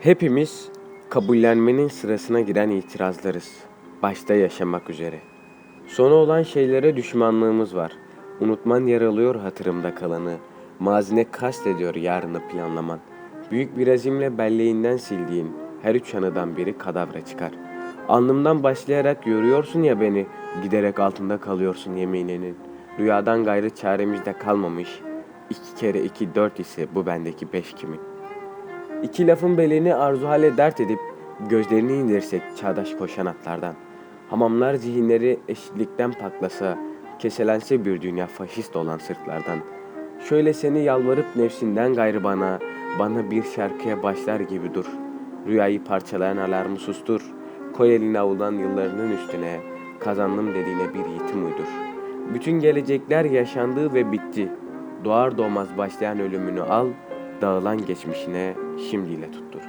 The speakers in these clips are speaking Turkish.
Hepimiz kabullenmenin sırasına giren itirazlarız. Başta yaşamak üzere. Sonu olan şeylere düşmanlığımız var. Unutman yaralıyor hatırımda kalanı. Mazine kastediyor yarını planlaman. Büyük bir azimle belleğinden sildiğin her üç anıdan biri kadavra çıkar. Alnımdan başlayarak yoruyorsun ya beni, giderek altında kalıyorsun yemininin. Rüyadan gayrı çaremizde kalmamış. İki kere iki dört ise bu bendeki beş kimin? İki lafın belini arzu hale dert edip gözlerini indirsek çağdaş koşan atlardan. Hamamlar zihinleri eşitlikten paklasa, keselense bir dünya faşist olan sırtlardan. Şöyle seni yalvarıp nefsinden gayrı bana, bana bir şarkıya başlar gibi dur. Rüyayı parçalayan alarmı sustur. Koy elini avulan yıllarının üstüne, kazandım dediğine bir yetim uydur. Bütün gelecekler yaşandı ve bitti. Doğar doğmaz başlayan ölümünü al, dağılan geçmişine şimdiyle tuttur.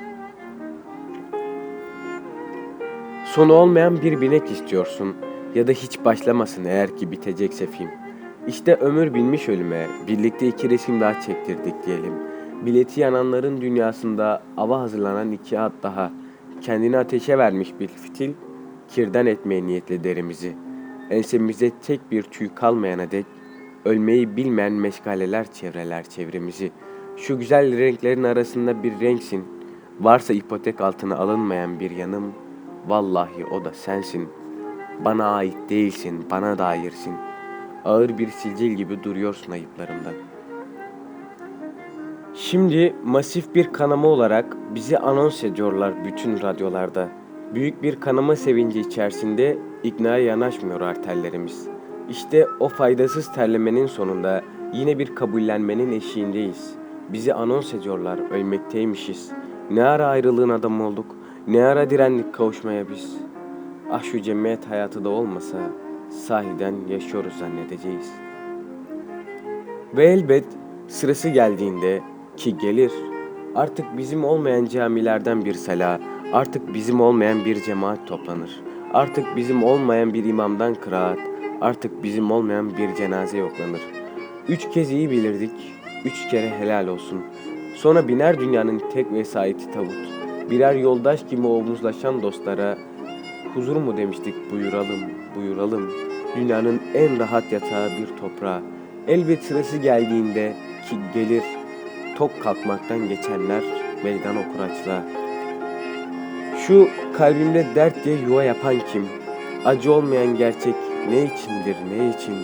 Sonu olmayan bir binek istiyorsun ya da hiç başlamasın eğer ki bitecekse film. İşte ömür binmiş ölüme, birlikte iki resim daha çektirdik diyelim. Bileti yananların dünyasında ava hazırlanan iki at daha. Kendini ateşe vermiş bir fitil, kirden etmeye niyetli derimizi. Ensemize tek bir tüy kalmayana dek, ölmeyi bilmeyen meşgaleler çevreler çevremizi. Şu güzel renklerin arasında bir renksin, varsa ipotek altına alınmayan bir yanım, vallahi o da sensin. Bana ait değilsin, bana dairsin. Ağır bir silcil gibi duruyorsun ayıplarımdan. Şimdi masif bir kanama olarak bizi anons ediyorlar bütün radyolarda. Büyük bir kanama sevinci içerisinde iknaya yanaşmıyor arterlerimiz. İşte o faydasız terlemenin sonunda yine bir kabullenmenin eşiğindeyiz. Bizi anons ediyorlar, ölmekteymişiz. Ne ara ayrılığın adamı olduk, ne ara direndik kavuşmaya biz. Ah şu cemiyet hayatı da olmasa sahiden yaşıyoruz zannedeceğiz. Ve elbet sırası geldiğinde ki gelir artık bizim olmayan camilerden bir sala, artık bizim olmayan bir cemaat toplanır. Artık bizim olmayan bir imamdan kıraat, artık bizim olmayan bir cenaze yoklanır. Üç kez iyi bilirdik, üç kere helal olsun. Sonra biner dünyanın tek vesayeti tavut. Birer yoldaş gibi omuzlaşan dostlara huzur mu demiştik buyuralım, buyuralım. Dünyanın en rahat yatağı bir toprağa. Elbet sırası geldiğinde ki gelir tok kalkmaktan geçenler meydan okur açlığa. Şu kalbimde dert diye yuva yapan kim? Acı olmayan gerçek ne içindir ne için?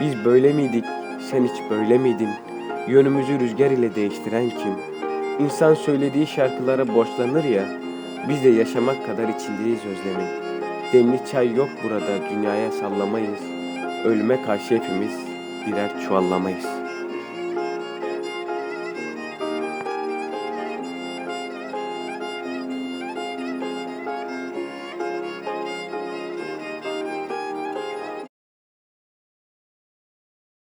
Biz böyle miydik? Sen hiç böyle miydin? Yönümüzü rüzgar ile değiştiren kim? İnsan söylediği şarkılara borçlanır ya, biz de yaşamak kadar içindeyiz özlemin. Demli çay yok burada dünyaya sallamayız. Ölüme karşı hepimiz birer çuvallamayız.''